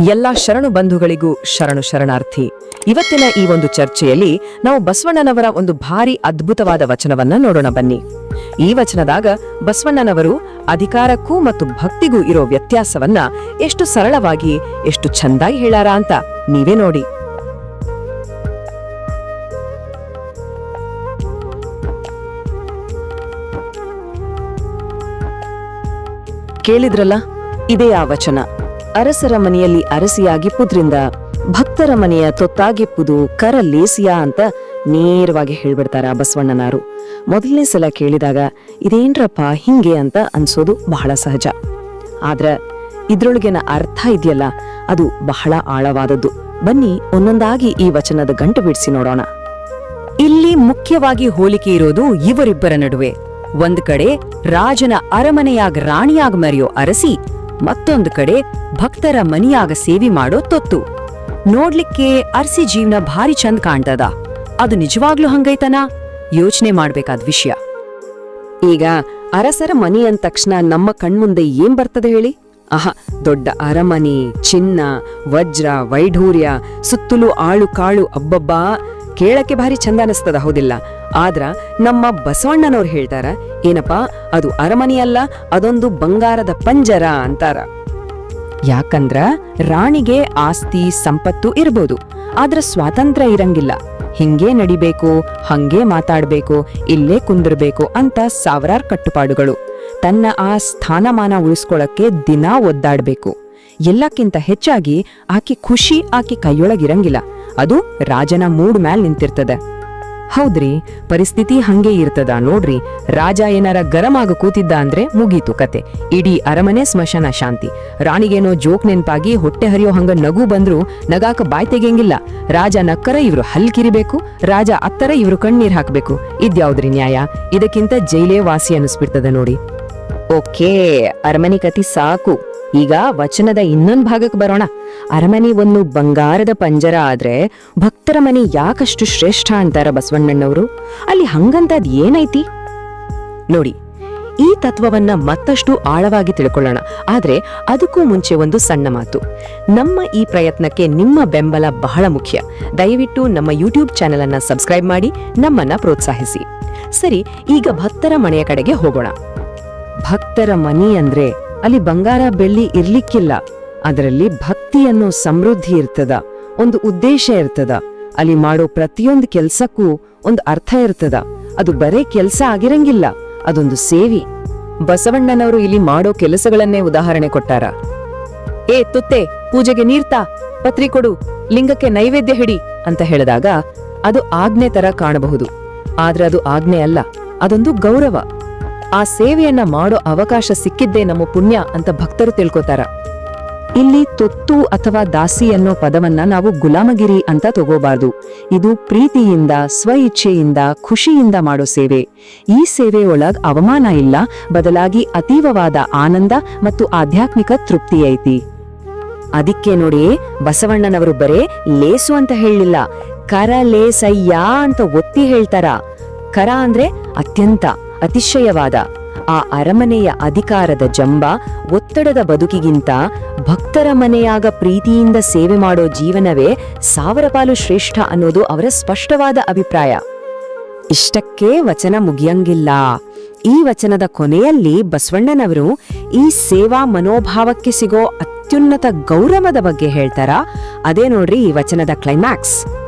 ಎಲ್ಲ ಶರಣು ಬಂಧುಗಳಿಗೂ ಶರಣು ಶರಣಾರ್ಥಿ. ಇವತ್ತಿನ ಈ ಒಂದು ಚರ್ಚೆಯಲ್ಲಿ ನಾವು ಬಸವಣ್ಣನವರ ಒಂದು ಭಾರಿ ಅದ್ಭುತವಾದ ವಚನವನ್ನ ನೋಡೋಣ ಬನ್ನಿ. ಈ ವಚನದಾಗ ಬಸವಣ್ಣನವರು ಅಧಿಕಾರಕ್ಕೂ ಮತ್ತು ಭಕ್ತಿಗೂ ಇರೋ ವ್ಯತ್ಯಾಸವನ್ನ ಎಷ್ಟು ಸರಳವಾಗಿ, ಎಷ್ಟು ಚಂದಾಗಿ ಹೇಳಾರ ಅಂತ ನೀವೇ ನೋಡಿ. ಕೇಳಿದ್ರಲ್ಲ, ಇದೇ ಆ ವಚನ. ಅರಸರ ಮನೆಯಲ್ಲಿ ಅರಸಿಯಾಗಿಪ್ಪುದ್ರಿಂದ ಭಕ್ತರ ಮನೆಯ ತೊತ್ತಾಗಿಪ್ಪುದು ಕರ ಲೇಸಿಯ ಅಂತ ನೇರವಾಗಿ ಹೇಳ್ಬಿಡ್ತಾರ ಬಸವಣ್ಣನಾರು. ಮೊದಲನೇ ಸಲ ಕೇಳಿದಾಗ, ಇದೇನ್ರಪ್ಪ ಹಿಂಗೆ ಅಂತ ಅನ್ಸೋದು ಬಹಳ ಸಹಜ. ಆದ್ರ, ಇದ್ರೊಳಗಿನ ಅರ್ಥ ಇದೆಯಲ್ಲ, ಅದು ಬಹಳ ಆಳವಾದದ್ದು. ಬನ್ನಿ ಒಂದೊಂದಾಗಿ ಈ ವಚನದ ಗಂಟು ಬಿಡಿಸಿ ನೋಡೋಣ. ಇಲ್ಲಿ ಮುಖ್ಯವಾಗಿ ಹೋಲಿಕೆ ಇರೋದು ಇವರಿಬ್ಬರ ನಡುವೆ. ಒಂದ್ ಕಡೆ ರಾಜನ ಅರಮನೆಯಾಗ ರಾಣಿಯಾಗ ಮರೆಯೋ ಅರಸಿ ಮತ್ತೊಂದು ಕಡೆ ಭಕ್ತರ ಮನಿಯಾಗ ಸೇವೆ ಮಾಡೋ ತೊತ್ತು. ನೋಡ್ಲಿಕ್ಕೆ ಅರ್ಸಿ ಜೀವನ ಭಾರಿ ಚಂದ್ ಕಾಣ್ತದ. ಅದು ನಿಜವಾಗ್ಲೂ ಹಂಗೈತನ? ಯೋಚನೆ ಮಾಡ್ಬೇಕಾದ ವಿಷಯ. ಈಗ ಅರಸರ ಮನಿ ಅಂದ ತಕ್ಷಣ ನಮ್ಮ ಕಣ್ಮುಂದೆ ಏನ್ ಬರ್ತದೆ ಹೇಳಿ? ಆಹಾ ದೊಡ್ಡ ಅರಮನೆ, ಚಿನ್ನ, ವಜ್ರ, ವೈಢೂರ್ಯ, ಸುತ್ತಲೂ ಆಳು ಕಾಳು ಅಬ್ಬಬ್ಬಾ ಕೇಳಕ್ಕೆ ಭಾರಿ ಚಂದ ಅನಿಸ್ತದ, ಹೌದಿಲ್ಲ? ಆದ್ರ ನಮ್ಮ ಬಸವಣ್ಣನವ್ರು ಹೇಳ್ತಾರ, ಏನಪ್ಪಾ, ಅದು ಅರಮನೆಯಲ್ಲ, ಅದೊಂದು ಬಂಗಾರದ ಪಂಜರ ಅಂತಾರ. ಯಾಕಂದ್ರ ರಾಣಿಗೆ ಆಸ್ತಿ ಸಂಪತ್ತು ಇರ್ಬೋದು, ಆದ್ರ ಸ್ವಾತಂತ್ರ್ಯ ಇರಂಗಿಲ್ಲ. ಹಿಂಗೇ ನಡಿಬೇಕು, ಹಂಗೇ ಮಾತಾಡ್ಬೇಕು, ಇಲ್ಲೇ ಕುಂದಿರ್ಬೇಕು ಅಂತ ಸಾವಿರಾರು ಕಟ್ಟುಪಾಡುಗಳು. ತನ್ನ ಆ ಸ್ಥಾನಮಾನ ಉಳಿಸ್ಕೊಳಕ್ಕೆ ದಿನಾ ಒದ್ದಾಡ್ಬೇಕು. ಎಲ್ಲಕ್ಕಿಂತ ಹೆಚ್ಚಾಗಿ ಆಕೆ ಖುಷಿ ಆಕೆ ಕೈಯೊಳಗಿರಂಗಿಲ್ಲ, ಅದು ರಾಜನ ಮೂಡ್ ಮ್ಯಾಲ್ ನಿಂತಿರ್ತದೆ. ಹೌದ್ರಿ, ಪರಿಸ್ಥಿತಿ ಹಂಗೆ ಇರ್ತದ ನೋಡ್ರಿ. ರಾಜ ಏನಾರ ಗರಮಾಗ ಕೂತಿದ್ದ ಅಂದ್ರೆ ಮುಗೀತು ಕತೆ. ಇಡೀ ಅರಮನೆ ಸ್ಮಶಾನ ಶಾಂತಿ. ರಾಣಿಗೇನೋ ಜೋಕ್ ನೆನ್ಪಾಗಿ ಹೊಟ್ಟೆ ಹರಿಯೋ ಹಂಗ ನಗು ಬಂದ್ರು ನಗಾಕ ಬಾಯ್ ತೆಗೆಯಂಗಿಲ್ಲ. ರಾಜ ನಕ್ಕರ ಇವ್ರು ಹಲ್ ಕಿರಿಬೇಕು ರಾಜ ಅತ್ತರ ಇವ್ರು ಕಣ್ಣೀರ್ ಹಾಕ್ಬೇಕು. ಇದ್ಯಾವ್ದ್ರಿ ನ್ಯಾಯ? ಇದಕ್ಕಿಂತ ಜೈಲೇ ವಾಸಿ ಅನಿಸ್ಬಿಡ್ತದ ನೋಡಿ. ಓಕೆ, ಅರಮನೆ ಕತಿ ಸಾಕು. ಈಗ ವಚನದ ಇನ್ನೊಂದು ಭಾಗಕ್ಕೆ ಬರೋಣ. ಅರಮನೆ ಒಂದು ಬಂಗಾರದ ಪಂಜರ ಆದ್ರೆ ಭಕ್ತರ ಮನೆ ಯಾಕಷ್ಟು ಶ್ರೇಷ್ಠ ಅಂತಾರ ಬಸವಣ್ಣನವರು? ಅಲ್ಲಿ ಹಂಗಂತದ್ ಏನೈತಿ? ನೋಡಿ, ಈ ತತ್ವವನ್ನ ಮತ್ತಷ್ಟು ಆಳವಾಗಿ ತಿಳ್ಕೊಳ್ಳೋಣ. ಆದ್ರೆ ಅದಕ್ಕೂ ಮುಂಚೆ ಒಂದು ಸಣ್ಣ ಮಾತು. ನಮ್ಮ ಈ ಪ್ರಯತ್ನಕ್ಕೆ ನಿಮ್ಮ ಬೆಂಬಲ ಬಹಳ ಮುಖ್ಯ. ದಯವಿಟ್ಟು ನಮ್ಮ ಯೂಟ್ಯೂಬ್ ಚಾನೆಲ್ ಅನ್ನ ಸಬ್ಸ್ಕ್ರೈಬ್ ಮಾಡಿ, ನಮ್ಮನ್ನ ಪ್ರೋತ್ಸಾಹಿಸಿ. ಸರಿ, ಈಗ ಭಕ್ತರ ಮನೆಯ ಕಡೆಗೆ ಹೋಗೋಣ. ಭಕ್ತರ ಮನಿ ಅಂದ್ರೆ ಅಲ್ಲಿ ಬಂಗಾರ ಬೆಳ್ಳಿ ಇರ್ಲಿಕ್ಕಿಲ್ಲ. ಅದರಲ್ಲಿ ಭಕ್ತಿ ಅನ್ನೋ ಸಮೃದ್ಧಿ ಇರ್ತದ, ಒಂದು ಉದ್ದೇಶ ಇರ್ತದ. ಅಲ್ಲಿ ಮಾಡೋ ಪ್ರತಿಯೊಂದು ಕೆಲ್ಸಕ್ಕೂ ಒಂದು ಅರ್ಥ ಇರ್ತದ. ಅದು ಬರೇ ಕೆಲ್ಸ ಆಗಿರಂಗಿಲ್ಲ, ಅದೊಂದು ಸೇವಿ. ಬಸವಣ್ಣನವರು ಇಲ್ಲಿ ಮಾಡೋ ಕೆಲಸಗಳನ್ನೇ ಉದಾಹರಣೆ ಕೊಟ್ಟಾರ. ಏ ತುತ್ತೆ, ಪೂಜೆಗೆ ನೀರ್ತಾ, ಪತ್ರಿ ಕೊಡು, ಲಿಂಗಕ್ಕೆ ನೈವೇದ್ಯ ಹಿಡಿ ಅಂತ ಹೇಳಿದಾಗ ಅದು ಆಜ್ಞೆ ತರ ಕಾಣಬಹುದು. ಆದ್ರೆ ಅದು ಆಜ್ಞೆ ಅಲ್ಲ, ಅದೊಂದು ಗೌರವ. ಆ ಸೇವೆಯನ್ನ ಮಾಡೋ ಅವಕಾಶ ಸಿಕ್ಕಿದ್ದೇ ನಮ್ಮ ಪುಣ್ಯ ಅಂತ ಭಕ್ತರು ತಿಳ್ಕೊತಾರ. ಇಲ್ಲಿ ತೊತ್ತು ಅಥವಾ ದಾಸಿ ಅನ್ನೋ ಪದವನ್ನ ನಾವು ಗುಲಾಮಗಿರಿ ಅಂತ ತಗೋಬಾರ್ದು. ಇದು ಪ್ರೀತಿಯಿಂದ ಸ್ವ ಇಚ್ಛೆಯಿಂದ ಖುಷಿಯಿಂದ ಮಾಡೋ ಸೇವೆ. ಈ ಸೇವೆ ಅವಮಾನ ಇಲ್ಲ, ಬದಲಾಗಿ ಅತೀವವಾದ ಆನಂದ ಮತ್ತು ಆಧ್ಯಾತ್ಮಿಕ ತೃಪ್ತಿ ಐತಿ. ಅದಕ್ಕೆ ನೋಡಿ, ಬಸವಣ್ಣನವರು ಬರೇ ಲೇಸು ಅಂತ ಹೇಳಲಿಲ್ಲ. ಕರ ಲೇಸಯ್ಯ ಅಂತ ಒತ್ತಿ ಹೇಳ್ತಾರ. ಕರ ಅಂದ್ರೆ ಅತ್ಯಂತ. ಅತಿಶಯವಾದ. ಆ ಅರಮನೆಯ ಅಧಿಕಾರದ ಜಂಬ ಒತ್ತಡದ ಬದುಕಿಗಿಂತ ಭಕ್ತರ ಮನೆಯಾಗ ಪ್ರೀತಿಯಿಂದ ಸೇವೆ ಮಾಡೋ ಜೀವನವೇ ಸಾವಿರ ಪಾಲು ಶ್ರೇಷ್ಠ ಅನ್ನೋದು ಅವರ ಸ್ಪಷ್ಟವಾದ ಅಭಿಪ್ರಾಯ. ಇಷ್ಟಕ್ಕೆ ವಚನ ಮುಗಿಯಂಗಿಲ್ಲ. ಈ ವಚನದ ಕೊನೆಯಲ್ಲಿ ಬಸವಣ್ಣನವರು ಈ ಸೇವಾ ಮನೋಭಾವಕ್ಕೆ ಸಿಗೋ ಅತ್ಯುನ್ನತ ಗೌರವದ ಬಗ್ಗೆ ಹೇಳ್ತಾರ. ಅದೇ ನೋಡ್ರಿ ಈ ವಚನದ ಕ್ಲೈಮ್ಯಾಕ್ಸ್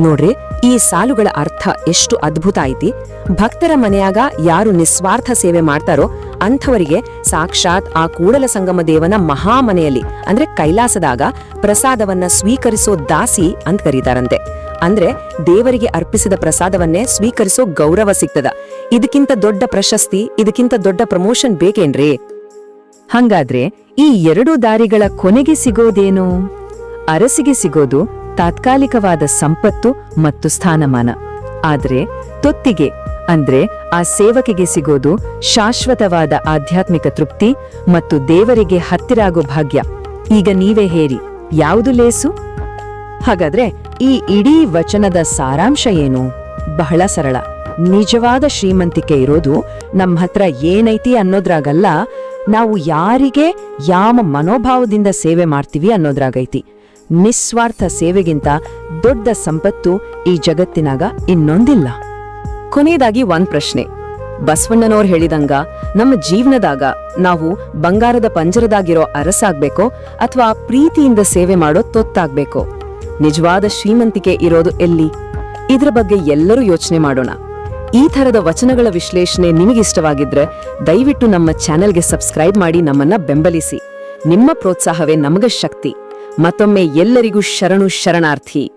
ನೋಡ್ರಿ, ಈ ಸಾಲುಗಳ ಅರ್ಥ ಎಷ್ಟು ಅದ್ಭುತ ಐತಿ. ಭಕ್ತರ ಮನೆಯಾಗ ಯಾರು ನಿಸ್ವಾರ್ಥ ಸೇವೆ ಮಾಡ್ತಾರೋ ಅಂಥವರಿಗೆ ಸಾಕ್ಷಾತ್ ಆ ಕೂಡಲ ಸಂಗಮ ದೇವನ ಮಹಾಮನೆಯಲ್ಲಿ ಅಂದ್ರೆ ಕೈಲಾಸದಾಗ ಪ್ರಸಾದವನ್ನ ಸ್ವೀಕರಿಸೋ ದಾಸಿ ಅಂತ ಕರೀತಾರಂತೆ. ಅಂದ್ರೆ ದೇವರಿಗೆ ಅರ್ಪಿಸಿದ ಪ್ರಸಾದವನ್ನೇ ಸ್ವೀಕರಿಸೋ ಗೌರವ ಸಿಗ್ತದ. ಇದಕ್ಕಿಂತ ದೊಡ್ಡ ಪ್ರಶಸ್ತಿ, ಇದಕ್ಕಿಂತ ದೊಡ್ಡ ಪ್ರಮೋಷನ್ ಬೇಕೇನ್ರಿ? ಹಂಗಾದ್ರೆ ಈ ಎರಡು ದಾರಿಗಳ ಕೊನೆಗೆ ಸಿಗೋದೇನು? ಅರಸಿಗೆ ಸಿಗೋದು ತಾತ್ಕಾಲಿಕವಾದ ಸಂಪತ್ತು ಮತ್ತು ಸ್ಥಾನಮಾನ. ಆದರೆ ತೊತ್ತಿಗೆ, ಅಂದ್ರೆ ಆ ಸೇವಕಿಗೆ ಸಿಗೋದು ಶಾಶ್ವತವಾದ ಆಧ್ಯಾತ್ಮಿಕ ತೃಪ್ತಿ ಮತ್ತು ದೇವರಿಗೆ ಹತ್ತಿರಾಗೋ ಭಾಗ್ಯ. ಈಗ ನೀವೇ ಹೇರಿ, ಯಾವುದು ಲೇಸು? ಹಾಗಾದ್ರೆ ಈ ಇಡೀ ವಚನದ ಸಾರಾಂಶ ಏನು? ಬಹಳ ಸರಳ. ನಿಜವಾದ ಶ್ರೀಮಂತಿಕೆ ಇರೋದು ನಮ್ಮ ಹತ್ರ ಏನೈತಿ ಅನ್ನೋದ್ರಾಗಲ್ಲ, ನಾವು ಯಾರಿಗೆ ಯಾವ ಮನೋಭಾವದಿಂದ ಸೇವೆ ಮಾಡ್ತೀವಿ ಅನ್ನೋದ್ರಾಗೈತಿ. ನಿಸ್ವಾರ್ಥ ಸೇವೆಗಿಂತ ದೊಡ್ಡ ಸಂಪತ್ತು ಈ ಜಗತ್ತಿನಾಗ ಇನ್ನೊಂದಿಲ್ಲ. ಕೊನೆಯದಾಗಿ ಒಂದ್ ಪ್ರಶ್ನೆ. ಬಸವಣ್ಣನವ್ರು ಹೇಳಿದಂಗ, ನಮ್ಮ ಜೀವನದಾಗ ನಾವು ಬಂಗಾರದ ಪಂಜರದಾಗಿರೋ ಅರಸಾಗ್ಬೇಕೋ ಅಥವಾ ಪ್ರೀತಿಯಿಂದ ಸೇವೆ ಮಾಡೋ ತೊತ್ತಾಗ್ಬೇಕೋ? ನಿಜವಾದ ಶ್ರೀಮಂತಿಕೆ ಇರೋದು ಎಲ್ಲಿ? ಇದ್ರ ಬಗ್ಗೆ ಎಲ್ಲರೂ ಯೋಚನೆ ಮಾಡೋಣ. ಈ ಥರದ ವಚನಗಳ ವಿಶ್ಲೇಷಣೆ ನಿಮಗಿಷ್ಟವಾಗಿದ್ರೆ ದಯವಿಟ್ಟು ನಮ್ಮ ಚಾನೆಲ್ಗೆ ಸಬ್ಸ್ಕ್ರೈಬ್ ಮಾಡಿ ನಮ್ಮನ್ನ ಬೆಂಬಲಿಸಿ. ನಿಮ್ಮ ಪ್ರೋತ್ಸಾಹವೇ ನಮಗ ಶಕ್ತಿ. ಮತ್ತೊಮ್ಮೆ ಎಲ್ಲರಿಗೂ ಶರಣು ಶರಣಾರ್ಥಿ.